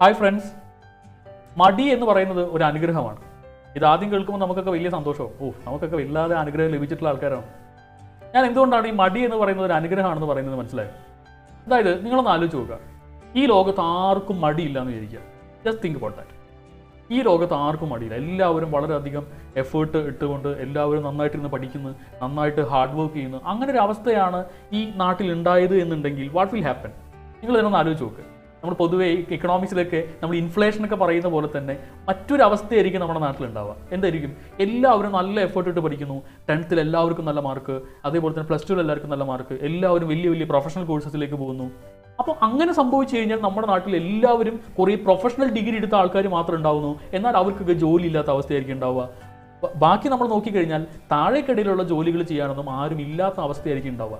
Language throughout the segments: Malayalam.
ഹായ് ഫ്രണ്ട്സ് മടി എന്ന് പറയുന്നത് ഒരു അനുഗ്രഹമാണ്. ഇത് ആദ്യം കേൾക്കുമ്പോൾ നമുക്കൊക്കെ വലിയ സന്തോഷവും ഓ നമുക്കൊക്കെ വല്ലാതെ അനുഗ്രഹം ലഭിച്ചിട്ടുള്ള ആൾക്കാരാണ്. ഞാൻ എന്തുകൊണ്ടാണ് ഈ മടി എന്ന് പറയുന്നത് ഒരു അനുഗ്രഹമാണെന്ന് പറയുന്നത് മനസ്സിലായത് അതായത് നിങ്ങളൊന്ന് ആലോചിച്ച് നോക്കുക. ഈ ലോകത്ത് ആർക്കും മടിയില്ല എന്ന് വിചാരിക്കുക. ജസ്റ്റ് തിങ്ക് അബൌട്ട് ദാറ്റ് ഈ ലോകത്ത് ആർക്കും മടിയില്ല. എല്ലാവരും വളരെയധികം എഫേർട്ട് ഇട്ടുകൊണ്ട് എല്ലാവരും നന്നായിട്ടിരുന്ന് പഠിക്കുന്നു നന്നായിട്ട് ഹാർഡ് വർക്ക് ചെയ്യുന്നു. അങ്ങനെ ഒരു അവസ്ഥയാണ് ഈ നാട്ടിൽ ഉണ്ടായത് എന്നുണ്ടെങ്കിൽ വാട്ട് വിൽ ഹാപ്പൻ നിങ്ങൾ ഇതിനൊന്ന് ആലോചിച്ച് നോക്ക്. നമ്മൾ പൊതുവേ ഇക്കണോമിക്സിലൊക്കെ നമ്മൾ ഇൻഫ്ലേഷൻ ഒക്കെ പറയുന്ന പോലെ തന്നെ മറ്റൊരു അവസ്ഥയായിരിക്കും നമ്മുടെ നാട്ടിലുണ്ടാവുക. എന്തായിരിക്കും? എല്ലാവരും നല്ല എഫേർട്ട് ഇട്ട് പഠിക്കുന്നു. ടെൻത്തിൽ എല്ലാവർക്കും നല്ല മാർക്ക് അതേപോലെ തന്നെ പ്ലസ് ടുവിൽ എല്ലാവർക്കും നല്ല മാർക്ക് എല്ലാവരും വലിയ വലിയ പ്രൊഫഷണൽ കോഴ്സസിലേക്ക് പോകുന്നു. അപ്പോൾ അങ്ങനെ സംഭവിച്ചു കഴിഞ്ഞാൽ നമ്മുടെ നാട്ടിൽ എല്ലാവരും കുറേ പ്രൊഫഷണൽ ഡിഗ്രി എടുത്ത ആൾക്കാർ മാത്രം ഉണ്ടാവുന്നു. എന്നാൽ അവർക്കൊക്കെ ജോലി ഇല്ലാത്ത അവസ്ഥയായിരിക്കും ഉണ്ടാവുക. ബാക്കി നമ്മൾ നോക്കിക്കഴിഞ്ഞാൽ താഴേക്കിടയിലുള്ള ജോലികൾ ചെയ്യാനൊന്നും ആരും ഇല്ലാത്ത അവസ്ഥയായിരിക്കും ഉണ്ടാവുക.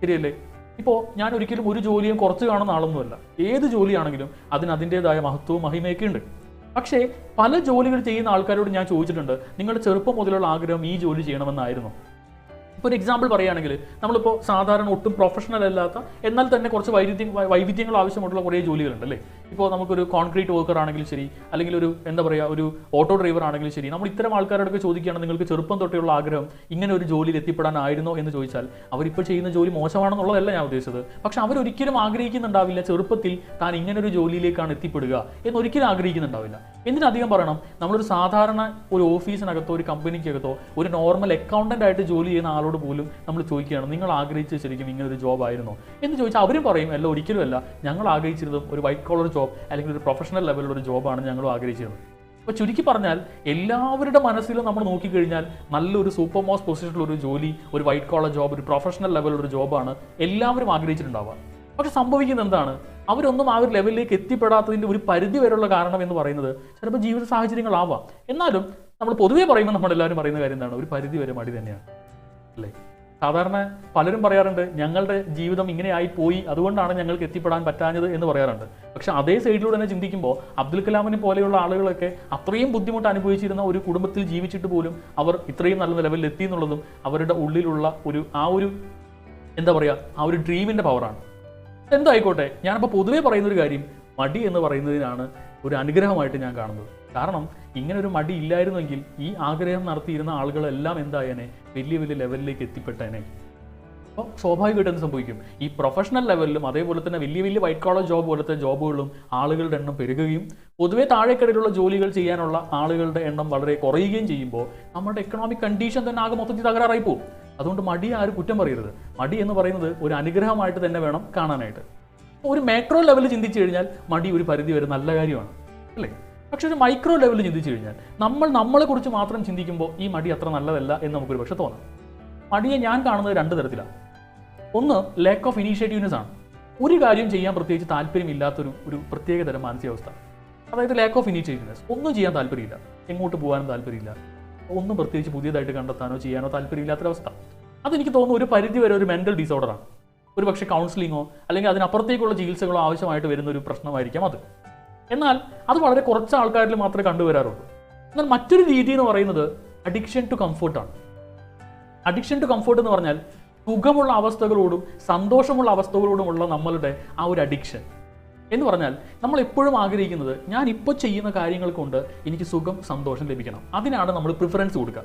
ശരിയല്ലേ? ഇപ്പോൾ ഞാൻ ഒരിക്കലും ഒരു ജോലിയും കുറച്ച് കാണുന്ന ആളൊന്നുമല്ല. ഏത് ജോലിയാണെങ്കിലും അതിന് അതിന്റെതായ മഹത്വവും മഹിമയൊക്കെ ഉണ്ട്. പക്ഷേ പല ജോലികൾ ചെയ്യുന്ന ആൾക്കാരോട് ഞാൻ ചോദിച്ചിട്ടുണ്ട് നിങ്ങളുടെ ചെറുപ്പം മുതലുള്ള ആഗ്രഹം ഈ ജോലി ചെയ്യണമെന്നായിരുന്നു. ഇപ്പോൾ ഒരു എക്സാമ്പിൾ പറയുകയാണെങ്കിൽ നമ്മളിപ്പോൾ സാധാരണ ഒട്ടും പ്രൊഫഷണൽ അല്ലാത്ത എന്നാൽ തന്നെ കുറച്ച് വൈരുദ്ധ്യം വൈവിധ്യങ്ങൾ ആവശ്യമായിട്ടുള്ള കുറേ ജോലികളുണ്ട് അല്ലേ? ഇപ്പോൾ നമുക്കൊരു കോൺക്രീറ്റ് വർക്കർ ആണെങ്കിലും ശരി അല്ലെങ്കിൽ ഒരു എന്താ പറയുക ഒരു ഓട്ടോ ഡ്രൈവർ ആണെങ്കിലും ശരി നമ്മൾ ഇത്തരം ആൾക്കാരോടൊക്കെ ചോദിക്കുകയാണ് നിങ്ങൾക്ക് ചെറുപ്പം തൊട്ടുള്ള ആഗ്രഹം ഇങ്ങനെ ഒരു ജോലിയിൽ എത്തിപ്പെടാനായിരുന്നോ എന്ന് ചോദിച്ചാൽ അവരിപ്പോൾ ചെയ്യുന്ന ജോലി മോശമാണെന്നുള്ളതല്ല ഞാൻ ഉദ്ദേശിച്ചത്. പക്ഷെ അവരൊരിക്കലും ആഗ്രഹിക്കുന്നുണ്ടാവില്ല ചെറുപ്പത്തിൽ താൻ ഇങ്ങനെ ഒരു ജോലിയിലേക്കാണ് എത്തിപ്പെടുക എന്നൊരിക്കലും ആഗ്രഹിക്കുന്നുണ്ടാവില്ല. എന്തിനധികം പറയണം നമ്മളൊരു സാധാരണ ഒരു ഓഫീസിനകത്തോ ഒരു കമ്പനിക്കകത്തോ ഒരു നോർമൽ അക്കൗണ്ടന്റ് ആയിട്ട് ജോലി ചെയ്യുന്ന ആളോട് പോലും നമ്മൾ ചോദിക്കുകയാണ് നിങ്ങൾ ആഗ്രഹിച്ച് ശരിക്കും ഇങ്ങനെ ഒരു ജോബ് ആയിരുന്നു? എന്ന് ചോദിച്ചാൽ അവരും പറയും അല്ല ഒരിക്കലും അല്ല. ഞങ്ങൾ ആഗ്രഹിച്ചിരുന്നതും ഒരു വൈറ്റ് കോളർ ജോബ് അല്ലെങ്കിൽ ഒരു പ്രൊഫഷണൽ ലെവലിലുള്ള ഒരു ജോബാണ് ഞങ്ങൾ ആഗ്രഹിച്ചിരുന്നത് അപ്പോൾ ചുരുക്കി പറഞ്ഞാൽ എല്ലാവരുടെ മനസ്സിലും നമ്മൾ നോക്കിക്കഴിഞ്ഞാൽ നല്ലൊരു സൂപ്പർ മോസ്റ്റ് പൊസിഷനിലുള്ള ഒരു ജോലി ഒരു വൈറ്റ് കോളർ ജോബ് ഒരു പ്രൊഫഷണൽ ലെവലിലുള്ള ഒരു ജോബാണ് എല്ലാവരും ആഗ്രഹിച്ചിട്ടുണ്ടാവുക. പക്ഷെ സംഭവിക്കുന്നത് എന്താണ്? അവരൊന്നും ആ ഒരു ലെവലിലേക്ക് എത്തിപ്പെടാത്തതിന്റെ ഒരു പരിധി വരെയുള്ള കാരണം എന്ന് പറയുന്നത് ചിലപ്പോൾ ജീവിത സാഹചര്യങ്ങളാവാം. എന്നാലും നമ്മൾ പൊതുവേ പറയുമ്പോൾ നമ്മളെല്ലാവരും പറയുന്ന കാര്യം എന്താണ്? ഒരു പരിധി വരെ മടി തന്നെയാണ്. അല്ലേ? സാധാരണ പലരും പറയാറുണ്ട് ഞങ്ങളുടെ ജീവിതം ഇങ്ങനെ ആയി പോയി അതുകൊണ്ടാണ് ഞങ്ങൾക്ക് എത്തിപ്പെടാൻ പറ്റാഞ്ഞത് എന്ന് പറയാറുണ്ട്. പക്ഷെ അതേ സൈഡിലൂടെ തന്നെ ചിന്തിക്കുമ്പോൾ അബ്ദുൽ കലാമിനെ പോലെയുള്ള ആളുകളൊക്കെ അത്രയും ബുദ്ധിമുട്ട് അനുഭവിച്ചിരുന്ന ഒരു കുടുംബത്തിൽ ജീവിച്ചിട്ട് പോലും അവർ ഇത്രയും നല്ല ലെവലിൽ എത്തി എന്നുള്ളതും അവരുടെ ഉള്ളിലുള്ള ഒരു ആ ഒരു എന്താ പറയുക ആ ഒരു ഡ്രീമിന്റെ പവറാണ് എന്തായിക്കോട്ടെ ഞാനപ്പോൾ പൊതുവേ പറയുന്ന ഒരു കാര്യം മടി എന്ന് പറയുന്നതിനാണ് ഒരു അനുഗ്രഹമായിട്ട് ഞാൻ കാണുന്നത്. കാരണം ഇങ്ങനെ ഒരു മടി ഇല്ലായിരുന്നെങ്കിൽ ഈ ആഗ്രഹം നടത്തിയിരുന്ന ആളുകളെല്ലാം എന്തായേനെ വലിയ വലിയ ലെവലിലേക്ക് എത്തിപ്പെട്ടേനെ. അപ്പോൾ സ്വാഭാവികമായിട്ട് എന്ത് സംഭവിക്കും? ഈ പ്രൊഫഷണൽ ലെവലിലും അതേപോലെ തന്നെ വലിയ വലിയ വൈറ്റ് കോളർ ജോബ് പോലത്തെ ജോബുകളും ആളുകളുടെ എണ്ണം പെരുകുകയും പൊതുവേ താഴേക്കടയിലുള്ള ജോലികൾ ചെയ്യാനുള്ള ആളുകളുടെ എണ്ണം വളരെ കുറയുകയും ചെയ്യുമ്പോൾ നമ്മുടെ എക്കണോമിക് കണ്ടീഷൻ തന്നെ ആകെ മൊത്തത്തിൽ തകരാറായി പോകും. അതുകൊണ്ട് മടി ആരും കുറ്റം പറയരുത്. മടി എന്ന് പറയുന്നത് ഒരു അനുഗ്രഹമായിട്ട് തന്നെ വേണം കാണാനായിട്ട്. ഒരു മാക്രോ ലെവൽ ചിന്തിച്ചു കഴിഞ്ഞാൽ മടി ഒരു പരിധി വരെ നല്ല കാര്യമാണ് അല്ലേ? പക്ഷെ ഒരു മൈക്രോ ലെവൽ ചിന്തിച്ചു കഴിഞ്ഞാൽ നമ്മൾ നമ്മളെക്കുറിച്ച് മാത്രം ചിന്തിക്കുമ്പോൾ ഈ മടി അത്ര നല്ലതല്ല എന്ന് നമുക്കൊരു പക്ഷെ തോന്നാം. മടിയെ ഞാൻ കാണുന്നത് രണ്ട് തരത്തിലാണ്. ഒന്ന് ലാക്ക് ഓഫ് ഇനീഷ്യേറ്റീവ്നെസ് ആണ്. ഒരു കാര്യം ചെയ്യാൻ പ്രത്യേകിച്ച് താല്പര്യമില്ലാത്തൊരു ഒരു പ്രത്യേക തരം മാനസികാവസ്ഥ. അതായത് ലാക്ക് ഓഫ് ഇനീഷ്യേറ്റീവ്നെസ് ഒന്നും ചെയ്യാൻ താല്പര്യമില്ല. എങ്ങോട്ട് പോകാനും താല്പര്യമില്ല. ഒന്നും പ്രത്യേകിച്ച് പുതിയതായിട്ട് കണ്ടെത്താനോ ചെയ്യാനോ താല്പര്യമില്ലാത്തൊരവസ്ഥ അതെനിക്ക് തോന്നുന്നു ഒരു പരിധി വരെ ഒരു മെന്റൽ ഡിസോർഡറാണ് ഒരു പക്ഷേ കൗൺസിലിങ്ങോ അല്ലെങ്കിൽ അതിനപ്പുറത്തേക്കുള്ള ചികിത്സകളോ ആവശ്യമായിട്ട് വരുന്ന ഒരു പ്രശ്നമായിരിക്കാം അത്. എന്നാൽ അത് വളരെ കുറച്ച് ആൾക്കാരിൽ മാത്രമേ കണ്ടുവരാറുള്ളൂ. എന്നാൽ മറ്റൊരു രീതി എന്ന് പറയുന്നത് അഡിക്ഷൻ ടു കംഫോർട്ടാണ് അഡിക്ഷൻ ടു കംഫോർട്ട് എന്ന് പറഞ്ഞാൽ സുഖമുള്ള അവസ്ഥകളോടും സന്തോഷമുള്ള അവസ്ഥകളോടുമുള്ള നമ്മളുടെ ആ ഒരു അഡിക്ഷൻ എന്ന് പറഞ്ഞാൽ നമ്മൾ എപ്പോഴും ആഗ്രഹിക്കുന്നത് ഞാൻ ഇപ്പോൾ ചെയ്യുന്ന കാര്യങ്ങൾ കൊണ്ട് എനിക്ക് സുഖം സന്തോഷം ലഭിക്കണം. അതിനാണ് നമ്മൾ പ്രിഫറൻസ് കൊടുക്കുക.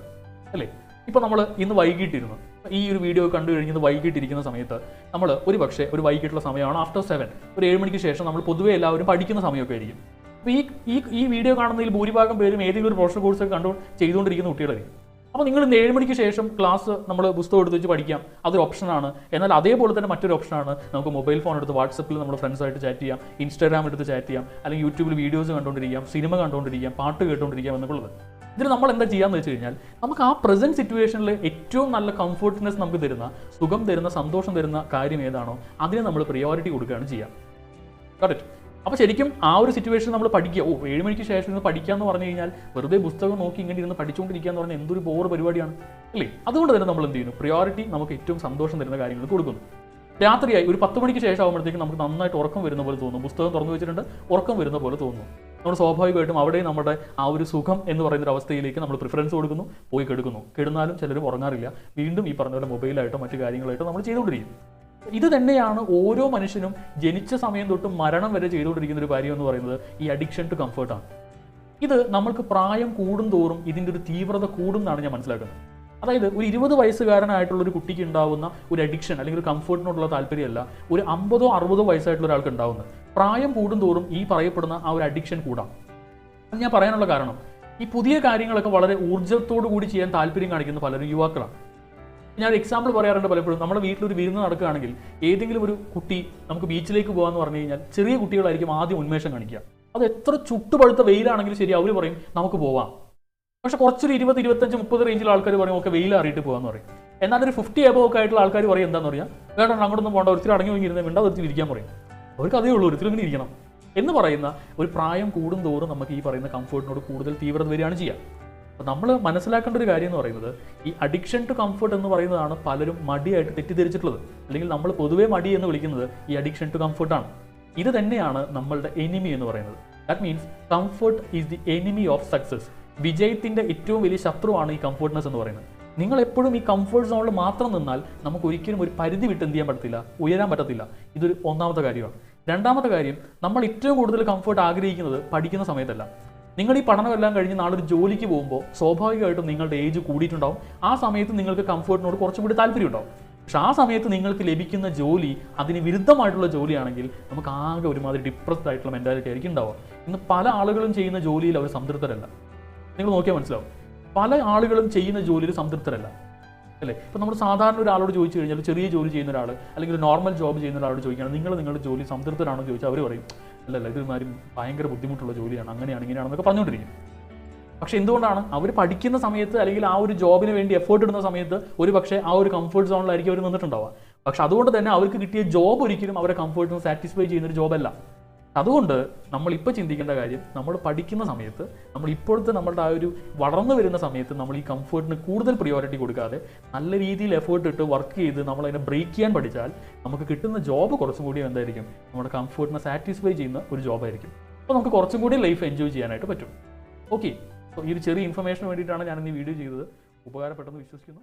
അല്ലേ? ഇപ്പോൾ നമ്മൾ ഇന്ന് വൈകിട്ടിരുന്നു. ഈ ഒരു വീഡിയോ കണ്ടു കഴിഞ്ഞത് വൈകിട്ടിരിക്കുന്ന സമയത്ത് നമ്മൾ ഒരു പക്ഷേ ഒരു വൈകിട്ടുള്ള സമയമാണ് ആഫ്റ്റർ സെവൻ ഒരു ഏഴ് മണിക്ക് ശേഷം നമ്മൾ പൊതുവെ എല്ലാവരും പഠിക്കുന്ന സമയമൊക്കെ ആയിരിക്കും. അപ്പോൾ ഈ ഈ വീഡിയോ കാണുന്നതിൽ ഭൂരിഭാഗം പേരും ഏതെങ്കിലും ഒരു പ്രൊഫഷണൽ കോഴ്സ് ഒക്കെ കണ്ടു ചെയ്തുകൊണ്ടിരിക്കുന്ന കുട്ടികളായിരിക്കും. അപ്പോൾ നിങ്ങൾ ഇന്ന് ഏഴ് മണിക്ക് ശേഷം ക്ലാസ് നമ്മൾ പുസ്തകം എടുത്ത് വെച്ച് പഠിക്കാം. അതൊരു ഓപ്ഷനാണ് എന്നാൽ അതേപോലെ തന്നെ മറ്റൊരു ഓപ്ഷനാണ് നമുക്ക് മൊബൈൽ ഫോൺ എടുത്ത് വാട്സപ്പിൽ നമ്മൾ ഫ്രണ്ട്സായിട്ട് ചാറ്റ് ചെയ്യാം. ഇൻസ്റ്റാഗ്രാം എടുത്ത് ചാറ്റ് ചെയ്യാം. അല്ലെങ്കിൽ യൂട്യൂബിൽ വീഡിയോസ് കണ്ടുകൊണ്ടിരിക്കാം സിനിമ കണ്ടുകൊണ്ടിരിക്കാം പാട്ട് കേട്ടുകൊണ്ടിരിക്കാം എന്നുള്ളത്. ഇതിൽ നമ്മൾ എന്താ ചെയ്യാന്ന് വെച്ച് കഴിഞ്ഞാൽ നമുക്ക് ആ പ്രസന്റ് സിറ്റുവേഷനിൽ ഏറ്റവും നല്ല കംഫർട്ട്നെസ് നമുക്ക് തരുന്ന സുഖം തരുന്ന സന്തോഷം തരുന്ന കാര്യം ഏതാണോ അതിന് നമ്മൾ പ്രിയോറിറ്റി കൊടുക്കുകയാണ് ചെയ്യുക കറക്റ്റ് അപ്പോൾ ശരിക്കും ആ ഒരു സിറ്റുവേഷൻ നമ്മൾ പഠിക്കുക ഓ ഏഴ് മണിക്ക് ശേഷം ഇരുന്ന് പഠിക്കുക എന്ന് പറഞ്ഞു കഴിഞ്ഞാൽ വെറുതെ പുസ്തകം നോക്കി ഇങ്ങനെ ഇരുന്ന് പഠിച്ചുകൊണ്ടിരിക്കുക എന്ന് പറഞ്ഞാൽ എന്തൊരു ബോർ പരിപാടിയാണ്. അല്ലേ? അതുകൊണ്ട് തന്നെ നമ്മൾ എന്ത് ചെയ്യുന്നു? പ്രയോറിറ്റി നമുക്ക് ഏറ്റവും സന്തോഷം തരുന്ന കാര്യങ്ങൾ കൊടുക്കുന്നു. രാത്രിയായി ഒരു പത്ത് മണിക്ക് ശേഷം ആകുമ്പോഴത്തേക്കും നമുക്ക് നന്നായിട്ട് ഉറക്കം വരുന്ന പോലെ തോന്നും. പുസ്തകം തുറന്നു വെച്ചിട്ടുണ്ട് ഉറക്കം വരുന്ന പോലെ തോന്നുന്നു നമ്മൾ സ്വാഭാവികമായിട്ടും അവിടെ നമ്മുടെ ആ ഒരു സുഖം എന്ന് പറയുന്ന ഒരു അവസ്ഥയിലേക്ക് നമ്മൾ പ്രിഫറൻസ് കൊടുക്കുന്നു പോയി കെടുക്കുന്നു. കെടുന്നാലും ചിലരും ഉറങ്ങാറില്ല. വീണ്ടും ഈ പറഞ്ഞ പോലെ മൊബൈലായിട്ടോ മറ്റു കാര്യങ്ങളായിട്ടോ നമ്മൾ ചെയ്തുകൊണ്ടിരിക്കും. ഇത് തന്നെയാണ് ഓരോ മനുഷ്യനും ജനിച്ച സമയം തൊട്ട് മരണം വരെ ചെയ്തുകൊണ്ടിരിക്കുന്ന ഒരു കാര്യം എന്ന് പറയുന്നത് ഈ അഡിക്ഷൻ ടു കംഫർട്ടാണ് ഇത് നമ്മൾക്ക് പ്രായം കൂടും തോറും ഇതിന്റെ ഒരു തീവ്രത കൂടും എന്നാണ് ഞാൻ മനസ്സിലാക്കുന്നത്. അതായത് ഒരു ഇരുപത് വയസ്സുകാരനായിട്ടുള്ള ഒരു കുട്ടിക്ക് ഉണ്ടാവുന്ന ഒരു അഡിക്ഷൻ അല്ലെങ്കിൽ ഒരു കംഫർട്ടിനോടുള്ള താല്പര്യമല്ല ഒരു അമ്പതോ അറുപതോ വയസ്സായിട്ടുള്ള ഒരാൾക്ക് ഉണ്ടാവുന്നത്. പ്രായം കൂടും തോറും ഈ പറയപ്പെടുന്ന ആ ഒരു അഡിക്ഷൻ കൂടാം. അത് ഞാൻ പറയാനുള്ള കാരണം ഈ പുതിയ കാര്യങ്ങളൊക്കെ വളരെ ഊർജത്തോടു കൂടി ചെയ്യാൻ താല്പര്യം കാണിക്കുന്ന പലരും യുവാക്കളാണ്. ഞാൻ ഒരു എക്സാമ്പിൾ പറയാറുണ്ട് പലപ്പോഴും. നമ്മുടെ വീട്ടിലൊരു വിരുന്ന് നടക്കുകയാണെങ്കിൽ ഏതെങ്കിലും ഒരു കുട്ടി നമുക്ക് ബീച്ചിലേക്ക് പോകാമെന്ന് പറഞ്ഞു കഴിഞ്ഞാൽ ചെറിയ കുട്ടികളായിരിക്കും ആദ്യം ഉന്മേഷം കാണിക്കുക. അത് എത്ര ചുട്ടുപഴുത്ത വെയിലാണെങ്കിലും ശരി അവർ പറയും നമുക്ക് പോവാം. പക്ഷെ കുറച്ചൊരു ഇരുപത് ഇരുപത്തഞ്ച് മുപ്പത് റേഞ്ചിൽ ആൾക്കാർ പറയും ഒക്കെ വെയിൽ അറിയിട്ട് പോകാന്ന് പറയും. എന്നാൽ ഒരു ഫിഫ്റ്റി എബോ ഒക്കെ ആയിട്ടുള്ള ആൾക്കാർ പറയും എന്താന്ന് പറയാം വേണ്ട അങ്ങോട്ടൊന്നും പോകണ്ട ഒരിക്കലും അടങ്ങി വാങ്ങിയിരുന്നത് വേണ്ട ഒരിക്കലും ഇരിക്കാൻ പറയും. അവർക്ക് അതേ ഉള്ളൂ ഒരിക്കലും ഇങ്ങനെ ഇരിക്കണം. എന്ന് പറയുന്ന ഒരു പ്രായം കൂടും തോറും നമുക്ക് ഈ പറയുന്ന കംഫർട്ടിനോട് കൂടുതൽ തീവ്രത വരികയാണ് ചെയ്യുക. അപ്പോൾ നമ്മൾ മനസ്സിലാക്കേണ്ട ഒരു കാര്യം എന്ന് പറയുന്നത് ഈ അഡിക്ഷൻ ടു കംഫർട്ട് എന്ന് പറയുന്നതാണ് പലരും മടിയായിട്ട് തെറ്റിദ്ധരിച്ചിട്ടുള്ളത്. അല്ലെങ്കിൽ നമ്മൾ പൊതുവേ മടി എന്ന് വിളിക്കുന്നത് ഈ അഡിക്ഷൻ ടു കംഫർട്ടാണ് ഇത് തന്നെയാണ് നമ്മളുടെ എനിമി എന്ന് പറയുന്നത്. That means comfort is the enemy of success വിജയത്തിന്റെ ഏറ്റവും വലിയ ശത്രുവാണ് ഈ കംഫർട്ട്നെസ് എന്ന് പറയുന്നത്. നിങ്ങൾ എപ്പോഴും ഈ കംഫർട്ട് സോണിൽ മാത്രം നിന്നാൽ നമുക്ക് ഒരിക്കലും ഒരു പരിധി വിട്ട് എന്ത് ചെയ്യാൻ പറ്റത്തില്ല? ഉയരാൻ പറ്റത്തില്ല. ഇതൊരു ഒന്നാമത്തെ കാര്യമാണ്. രണ്ടാമത്തെ കാര്യം നമ്മൾ ഏറ്റവും കൂടുതൽ കംഫർട്ട് ആഗ്രഹിക്കുന്നത് പഠിക്കുന്ന സമയത്തല്ല. നിങ്ങൾ ഈ പഠനമെല്ലാം കഴിഞ്ഞ് നാളെ ഒരു ജോലിക്ക് പോകുമ്പോൾ സ്വാഭാവികമായിട്ടും നിങ്ങളുടെ ഏജ് കൂടിയിട്ടുണ്ടാവും. ആ സമയത്ത് നിങ്ങൾക്ക് കംഫർട്ടിനോട് കുറച്ചും കൂടി താല്പര്യം ഉണ്ടാവും പക്ഷെ ആ സമയത്ത് നിങ്ങൾക്ക് ലഭിക്കുന്ന ജോലി അതിന് വിരുദ്ധമായിട്ടുള്ള ജോലിയാണെങ്കിൽ നമുക്ക് ആകെ ഒരുമാതിരി ഡിപ്രസ്ഡ് ആയിട്ടുള്ള മെന്റാലിറ്റി ആയിരിക്കും ഉണ്ടാവുക. ഇന്ന് പല ആളുകളും ചെയ്യുന്ന ജോലിയിൽ അവർ സംതൃപ്തരല്ല. നിങ്ങൾ നോക്കിയാൽ മനസ്സിലാവും. പല ആളുകളും ചെയ്യുന്ന ജോലിയിൽ സംതൃപ്തരല്ല. അല്ലേ? ഇപ്പം നമ്മൾ സാധാരണ ഒരാളോട് ചോദിച്ചു കഴിഞ്ഞാൽ ചെറിയ ജോലി ചെയ്യുന്ന ഒരാൾ അല്ലെങ്കിൽ നോർമൽ ജോബ് ചെയ്യുന്ന ഒരാളോട് ചോദിക്കുകയാണ് നിങ്ങൾ നിങ്ങളുടെ ജോലി സംതൃപ്തരാണോ ചോദിച്ചാൽ അവർ പറയും അല്ലല്ല ഇത് മാതിരി ഭയങ്കര ബുദ്ധിമുട്ടുള്ള ജോലിയാണ് അങ്ങനെയാണ് ഇങ്ങനെയാണെന്നൊക്കെ പറഞ്ഞുകൊണ്ടിരിക്കും. പക്ഷേ എന്തുകൊണ്ടാണ്? അവർ പഠിക്കുന്ന സമയത്ത് അല്ലെങ്കിൽ ആ ഒരു ജോബിന് വേണ്ടി എഫേർട്ട് ഇടുന്ന സമയത്ത് ഒരു പക്ഷേ ആ ഒരു കംഫർട്ട് സോണിലായിരിക്കും അവർ നിന്നിട്ടുണ്ടാവുക. പക്ഷെ അതുകൊണ്ട് തന്നെ അവർക്ക് കിട്ടിയ ജോബ് ഒരിക്കലും അവരെ കംഫർട്ടിന് സാറ്റിസ്ഫൈ ചെയ്യുന്ന ഒരു ജോബല്ല അതുകൊണ്ട് നമ്മൾ ഇപ്പോൾ ചിന്തിക്കേണ്ട കാര്യം നമ്മൾ പഠിക്കുന്ന സമയത്ത് നമ്മൾ ഇപ്പോഴത്തെ നമ്മളുടെ ആ ഒരു വളർന്നു വരുന്ന സമയത്ത് നമ്മൾ ഈ കംഫർട്ടിന് കൂടുതൽ പ്രിയോറിറ്റി കൊടുക്കാതെ നല്ല രീതിയിൽ എഫേർട്ട് ഇട്ട് വർക്ക് ചെയ്ത് നമ്മൾ അതിനെ ബ്രേക്ക് ചെയ്യാൻ പഠിച്ചാൽ നമുക്ക് കിട്ടുന്ന ജോബ് കുറച്ചും കൂടി എന്തായിരിക്കും? നമ്മുടെ കംഫർട്ടിനെ സാറ്റിസ്ഫൈ ചെയ്യുന്ന ഒരു ജോബായിരിക്കും അപ്പോൾ നമുക്ക് കുറച്ചും കൂടി ലൈഫ് എൻജോയ് ചെയ്യാനായിട്ട് പറ്റും. ഓക്കെ ഈ ഒരു ചെറിയ ഇൻഫർമേഷന് വേണ്ടിയിട്ടാണ് ഞാൻ ഈ വീഡിയോ ചെയ്തത്. ഉപകാരപ്പെട്ടെന്ന് വിശ്വസിക്കുന്നു.